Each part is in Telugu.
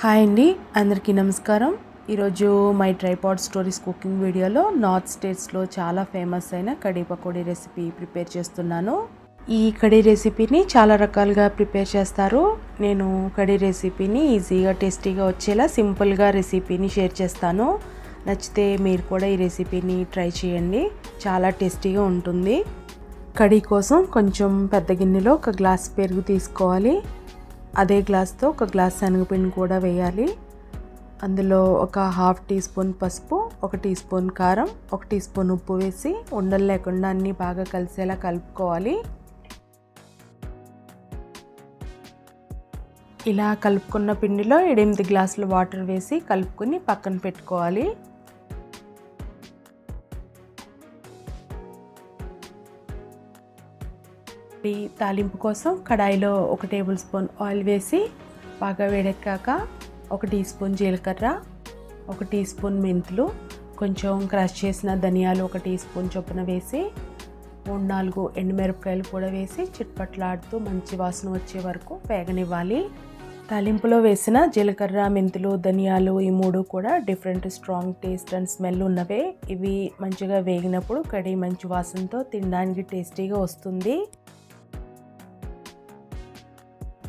హాయ్ అండి అందరికీ నమస్కారం. ఈరోజు మై ట్రైపాడ్ స్టోరీస్ కుకింగ్ వీడియోలో నార్త్ స్టేట్స్లో చాలా ఫేమస్ అయిన కడీ పకోడీ రెసిపీ ప్రిపేర్ చేస్తున్నాను. ఈ కడీ రెసిపీని చాలా రకాలుగా ప్రిపేర్ చేస్తారు. నేను కడీ రెసిపీని ఈజీగా టేస్టీగా వచ్చేలా సింపుల్గా రెసిపీని షేర్ చేస్తాను. నచ్చితే మీరు కూడా ఈ రెసిపీని ట్రై చేయండి. చాలా టేస్టీగా ఉంటుంది. కడీ కోసం కొంచెం పెద్ద గిన్నెలో ఒక గ్లాస్ పెరుగు తీసుకోవాలి. అదే గ్లాస్తో ఒక గ్లాస్ శనగపిండి కూడా వేయాలి. అందులో ఒక హాఫ్ టీ స్పూన్ పసుపు ఒక టీ స్పూన్ కారం ఒక టీ స్పూన్ ఉప్పు వేసి ఉండలు లేకుండా అన్నీ బాగా కలిసేలా కలుపుకోవాలి. ఇలా కలుపుకున్న పిండిలో ఎనిమిది గ్లాసులు వాటర్ వేసి కలుపుకొని పక్కన పెట్టుకోవాలి. ఈ తాలింపు కోసం కడాయిలో ఒక టేబుల్ స్పూన్ ఆయిల్ వేసి బాగా వేడెక్కాక ఒక టీ స్పూన్ జీలకర్ర ఒక టీ స్పూన్ మెంతులు కొంచెం క్రష్ చేసిన ధనియాలు ఒక టీ స్పూన్ చొప్పున వేసి మూడు నాలుగు ఎండుమిరపకాయలు కూడా వేసి చిట్పట్లాడుతూ మంచి వాసన వచ్చే వరకు వేగనివ్వాలి. తాలింపులో వేసిన జీలకర్ర మెంతులు ధనియాలు ఈ మూడు కూడా different strong taste and smell ఉన్నవే. ఇవి మంచిగా వేగినప్పుడు కడి మంచి వాసనతో తినడానికి టేస్టీగా వస్తుంది.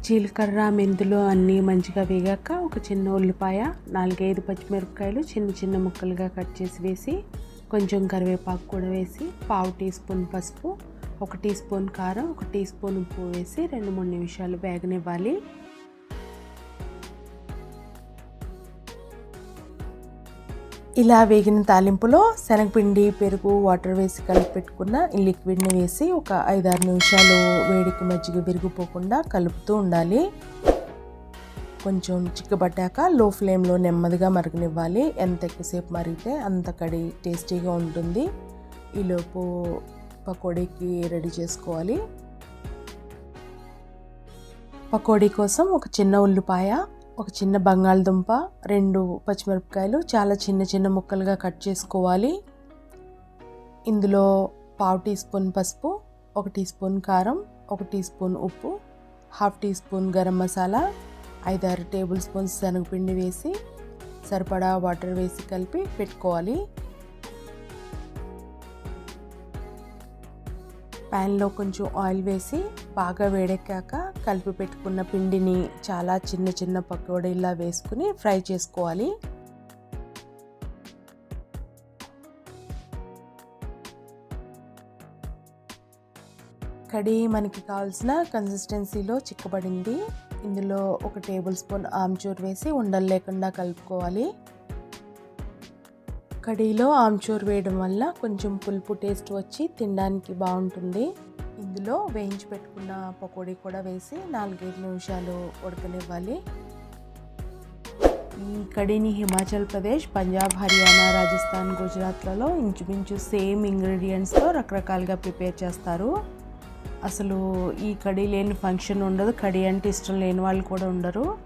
జీలకర్ర మెంతులు అన్నీ మంచిగా వేగాక ఒక చిన్న ఉల్లిపాయ నాలుగైదు పచ్చిమిరపకాయలు చిన్న చిన్న ముక్కలుగా కట్ చేసి వేసి కొంచెం కరివేపాకు కూడా వేసి పావు టీ స్పూన్ పసుపు ఒక టీ స్పూన్ కారం ఒక టీ స్పూన్ ఉప్పు వేసి రెండు మూడు నిమిషాలు వేగనివ్వాలి. ఇలా వేగిన తాలింపులో శనగపిండి పెరుగు వాటర్ వేసి కలిపి పెట్టుకున్న ఈ లిక్విడ్ని వేసి ఒక ఐదారు నిమిషాలు వేడికి మజ్జిగ విరిగిపోకుండా కలుపుతూ ఉండాలి. కొంచెం చిక్కబట్టాక లో ఫ్లేమ్లో నెమ్మదిగా మరగనివ్వాలి. ఎంత ఎక్కువసేపు మరిగితే అంత కడి టేస్టీగా ఉంటుంది. ఈలోపు పకోడీకి రెడీ చేసుకోవాలి. పకోడీ కోసం ఒక చిన్న ఉల్లిపాయ ఒక చిన్న బంగాళదుంప రెండు పచ్చిమిరపకాయలు చాలా చిన్న చిన్న ముక్కలుగా కట్ చేసుకోవాలి. ఇందులో పావు టీ స్పూన్ పసుపు ఒక టీ స్పూన్ కారం ఒక టీ స్పూన్ ఉప్పు half teaspoon garam masala ఐదారు టేబుల్ స్పూన్స్ శనగపిండి వేసి సరిపడా వాటర్ వేసి కలిపి పెట్టుకోవాలి. ప్యాన్లో కొంచెం ఆయిల్ వేసి బాగా వేడెక్కాక కలిపి పెట్టుకున్న పిండిని చాలా చిన్న చిన్న పకోడీలా వేసుకుని ఫ్రై చేసుకోవాలి. కడి మనకి కావాల్సిన కన్సిస్టెన్సీలో చిక్కబడింది. ఇందులో ఒక టేబుల్ స్పూన్ ఆమ్చూర్ వేసి ఉండలు లేకుండా కలుపుకోవాలి. కడీలో ఆమ్చూర్ వేయడం వల్ల కొంచెం పులుపు టేస్ట్ వచ్చి తినడానికి బాగుంటుంది. ఇందులో వేయించి పెట్టుకున్న పకోడీ కూడా వేసి నాలుగైదు నిమిషాలు ఉడకనివ్వాలి. ఈ కడీని హిమాచల్ ప్రదేశ్ పంజాబ్ హర్యానా రాజస్థాన్ గుజరాత్లలో ఇంచుమించు సేమ్ ఇంగ్రీడియంట్స్తో రకరకాలుగా ప్రిపేర్ చేస్తారు. అసలు ఈ కడీ లేని ఫంక్షన్ ఉండదు. కడీ అంటే ఇష్టం లేని వాళ్ళు కూడా ఉండరు.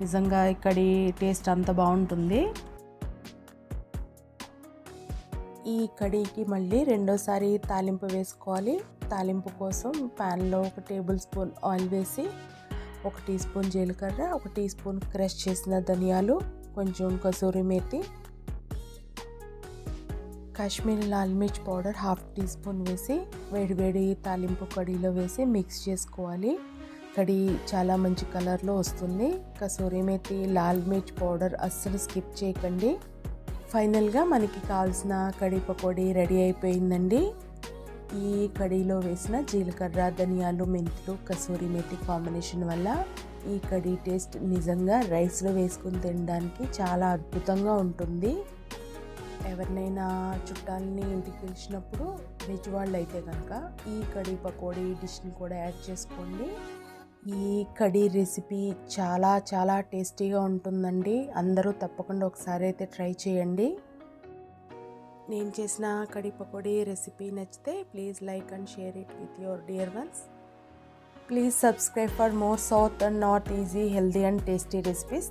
నిజంగా ఈ కడీ టేస్ట్ అంత బాగుంటుంది. ఈ కడీకి మళ్ళీ రెండోసారి తాలింపు వేసుకోవాలి. తాలింపు కోసం ప్యాన్లో ఒక టేబుల్ స్పూన్ ఆయిల్ వేసి ఒక టీ స్పూన్ జీలకర్ర ఒక టీ స్పూన్ క్రష్ చేసిన ధనియాలు కొంచెం kasuri methi Kashmiri lal mirch powder half teaspoon వేసి వేడివేడి తాలింపు కడీలో వేసి మిక్స్ చేసుకోవాలి. కడీ చాలా మంచి కలర్లో వస్తుంది. కసూరి మేతి లాల్ మిర్చ్ పౌడర్ అస్సలు స్కిప్ చేయకండి. ఫైనల్గా మనకి కావాల్సిన కడీ పకోడీ రెడీ అయిపోయిందండి. ఈ కడీలో వేసిన జీలకర్ర ధనియాలు మెంతులు కసూరి మెతి కాంబినేషన్ వల్ల ఈ కడీ టేస్ట్ నిజంగా రైస్లో వేసుకుని తినడానికి చాలా అద్భుతంగా ఉంటుంది. ఎవరినైనా చుట్టాలని ఇంటికి పిలిచినప్పుడు వెజ్ వాళ్ళు అయితే కనుక ఈ కడీ పకోడీ డిష్ని కూడా యాడ్ చేసుకోండి. ఈ కడీ రెసిపీ చాలా చాలా టేస్టీగా ఉంటుందండి. అందరూ తప్పకుండా ఒకసారి అయితే ట్రై చేయండి. నేను చేసిన కడి పకోడీ రెసిపీ నచ్చితే please like and share it with your dear ones. Please subscribe for more south and not easy healthy and tasty recipes.